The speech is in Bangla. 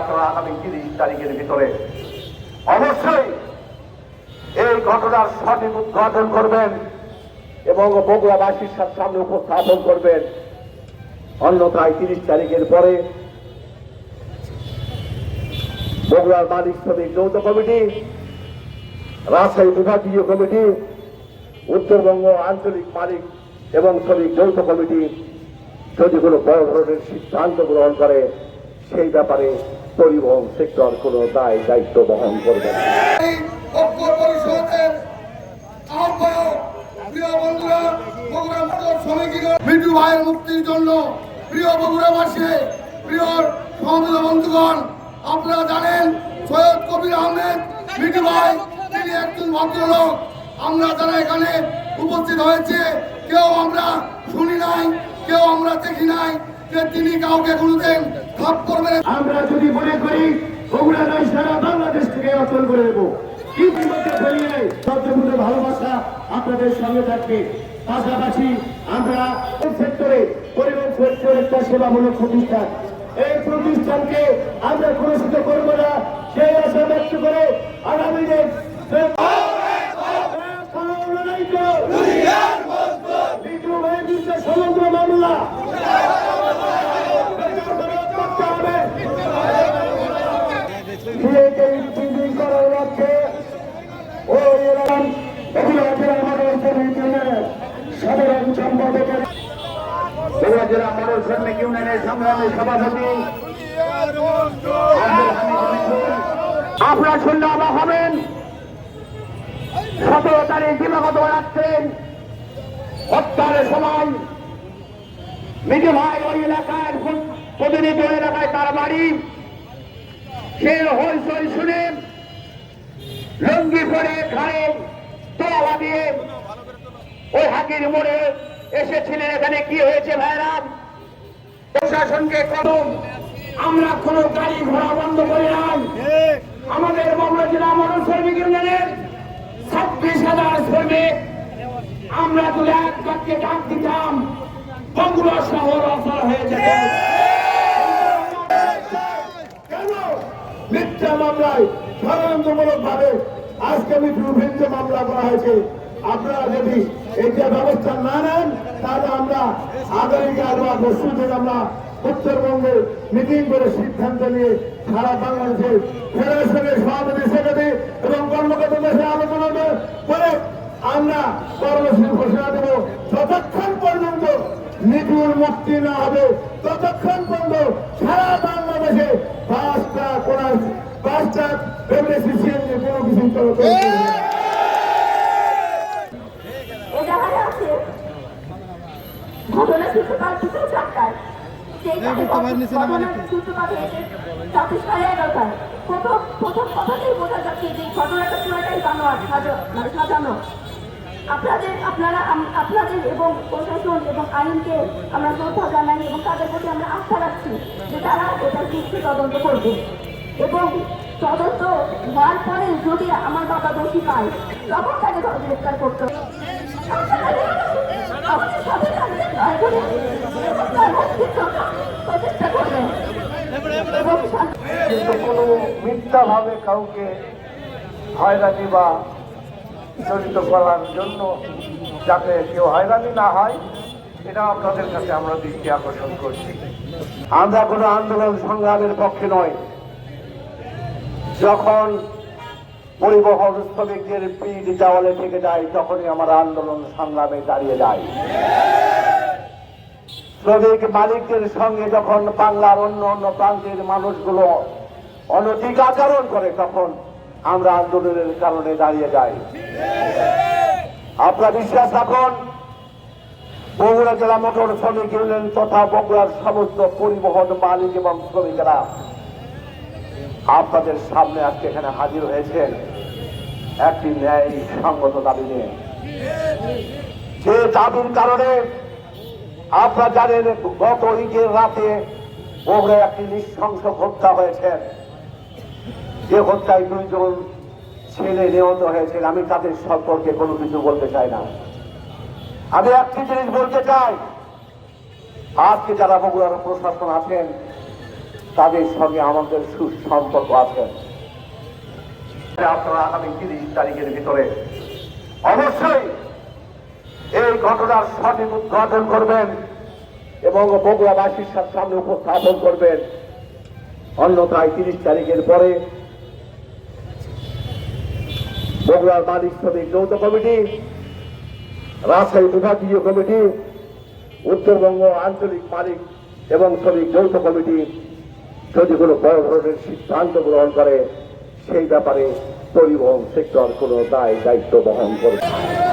আপনারা আগামী তিরিশ তারিখের ভিতরে অবশ্যই এই ঘটনার সঠিক উদ্ঘাটন করবেন এবং বগুড়াবাসীর সামনে উপস্থাপন করবেন। অন্যথায় তিরিশ তারিখের পরে বগুড়ার মালিক শ্রমিক যৌথ কমিটি, রাজশাহী বিভাগীয় কমিটি, উত্তরবঙ্গ আঞ্চলিক মালিক এবং শ্রমিক যৌথ কমিটি যদি কোনো বড় ধরনের সিদ্ধান্ত গ্রহণ করে, সেই ব্যাপারে পরিবহন সেক্টর কোনো দায়, দায়িত্ব বহন করবে ভাইয়ের মুক্তির জন্য প্রিয় বগুড়াবাসী, প্রিয় বন্ধুগণ, আপনারা জানেন সৈয়দ কবির আহমেদ, মিঠু ভাই, তিনি একজন ভদ্রলোক। আমরা যারা এখানে উপস্থিত হয়েছে, কেউ আমরা শুনি নাই, কেউ আমরা দেখি নাই। যে তিনি কাউকে কোনোদিন থাপ্পড় মেরে আমরা যদি মনে করি বগুড়া নয় সারা বাংলাদেশ থেকে অচল করে দেবো। সবচেয়ে ভালোবাসা আপনাদের সঙ্গে থাকবে। পাশাপাশি আমরা সেক্টরে পরিবহন সেক্টর একটা সেবামূলক প্রতিষ্ঠান। এই প্রতিষ্ঠানকে আমরা পুরস্কৃত করব না সেই আশা ব্যক্ত করে আগামী দিন সমগ্র মামলা করতে হবে সিলেটে ইঞ্জিনিয়ারিং করার লক্ষ্যে ওই এলাকার বগুড়া জেলা মডেল শ্রমিক ইউনিয়নের সাধারণ সম্পাদকের বগুড়া জেলা মডেল শ্রমিক আপনারা শুনলে অবাক হবেন। সতেরো তারিখ দিবাগত রাখছেন হত্যার সময় মিজু ভাই ওই এলাকার প্রতিনিধি ওই এলাকায় তার বাড়ি। সে হইচই শুনে লঙ্গি পরে ঘাড়ে তোলা দিয়ে ওই হাকির মোড়ে এসেছিলেন। এখানে কি হয়েছে ভাইরাম প্রশাসনকে কদম আমরা কোনো গাড়ি ঘোড়া বন্ধ করি নাই। আমাদের মামলা জেলা মনোজ শ্রমিক ইউনিয়নের ছাব্বিশ হাজার শ্রমিক। আমরা যদি এক বাক্যে ডাক দিতাম, বগুড়া শহর অচল হয়ে যেত। মিথ্যা মামলায় ষড়যন্ত্রমূলক ভাবে আজকে মিঠু ভিন্ন মামলা করা হয়েছে। আপনারা যদি এইটা ব্যবস্থা না নেন, তাহলে আমরা আগামীকাল বা পরশু থেকে আমরা উত্তরবঙ্গে মিটিং করে সিদ্ধান্ত নিয়ে সারা বাংলাদেশের ফেডারেশনের সভাপতি সেক্রেটারি এবং কর্মকর্তাদের সাথে আলোচনা করে আমরা কর্মসূচি ঘোষণা দেব। যতক্ষণ পর্যন্ত নিপুণ মুক্তি না হবে, ততক্ষণ পর্যন্ত সারা বাংলাদেশে পাঁচটা কোন পাঁচটা ফেব্রুয়ারি সিএনজি কোনো কিছু চলতে সাজানো। আপনাদের আপনারা আপনাদের এবং প্রশাসন এবং আইনকে আমরা শ্রদ্ধা জানাই এবং তাদের প্রতি আমরা আস্থা রাখছি যে তারা এটা সুস্থ তদন্ত করবে। এবং তদন্ত হওয়ার পরে যদি আমার বাবা দোষী পায় তখন তাকে গ্রেফতার করতে কোনো মিথ্যাভাবে কাউকে হয়রানি বা জড়িত করার জন্য যাতে কেউ হয়রানি না হয়, এটা আপনাদের কাছে আমরা দৃষ্টি আকর্ষণ করছি। আমরা কোনো আন্দোলন সংগ্রামের পক্ষে নয় যখন পরিবহন শ্রমিকদের পিঠ দেওয়ালে থেকে যায়, তখনই আমার আন্দোলন সংগ্রামে দাঁড়িয়ে যায়। শ্রমিক মালিকদের সঙ্গে যখন বাংলার অন্য অন্য প্রান্তের মানুষগুলো অনৈতিক আচরণ করে, তখন আমরা আন্দোলনের কারণে দাঁড়িয়ে যাই। আপনারা বিশ্বাস রাখুন, বগুড়া জেলা মোটর শ্রমিক ইউনিয়ন তথা বগুড়ার সমস্ত পরিবহন মালিক এবং শ্রমিকেরা আপনাদের সামনে আজকে এখানে হাজির হয়েছেন। একটি ন্যায় সঙ্গত দাবি নিয়ে। যে দাবির কারণে আপনারা জানেন, গত ঈদের রাতে বগুড়ায় একটি নৃশংস হত্যা হয়েছে। যে হত্যায় দুইজন ছেলে নিহত হয়েছেন, আমি তাদের সম্পর্কে কোনো কিছু বলতে চাই না। আমি একটি জিনিস বলতে চাই, আজকে যারা বগুড়ার প্রশাসন আছেন, তাদের সঙ্গে আমাদের সুসম্পর্ক আছে। আপনারা আগামী তিরিশ তারিখের ভিতরে অবশ্যই এই ঘটনার সঠিক উদ্ঘাটন করবেন এবং বগুড়াবাসীর সামনে উপস্থাপন করবেন। অন্যথায় তিরিশ তারিখের পরে বগুড়ার মালিক শ্রমিক যৌথ কমিটি, রাজশাহী বিভাগীয় কমিটি, উত্তরবঙ্গ আঞ্চলিক মালিক এবং শ্রমিক যৌথ কমিটি যদি কোনো বড় ধরনের সিদ্ধান্ত গ্রহণ করে সেই ব্যাপারে পরিবহন সেক্টর কোনো দায় দায়িত্ব বহন করবে